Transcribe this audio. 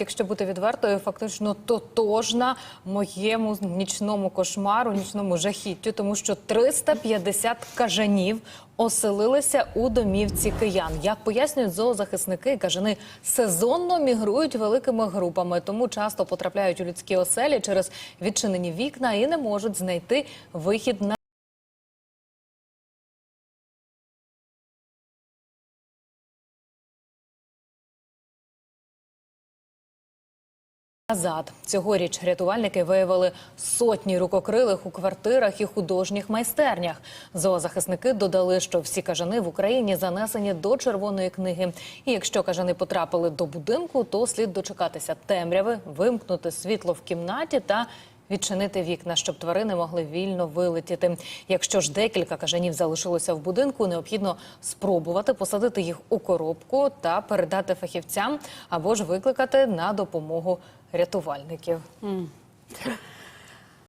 Якщо бути відвертою, фактично тотожна моєму нічному кошмару, нічному жахіттю, тому що 350 кажанів оселилися у домівці киян. Як пояснюють зоозахисники, кажани сезонно мігрують великими групами, тому часто потрапляють у людські оселі через відчинені вікна і не можуть знайти вихід на. Назад цьогоріч рятувальники виявили сотні рукокрилих у квартирах і художніх майстернях. Зоозахисники додали, що всі кажани в Україні занесені до червоної книги. І якщо кажани потрапили до будинку, то слід дочекатися темряви, вимкнути світло в кімнаті та відчинити вікна, щоб тварини могли вільно вилетіти. Якщо ж декілька кажанів залишилося в будинку, необхідно спробувати посадити їх у коробку та передати фахівцям або ж викликати на допомогу рятувальників.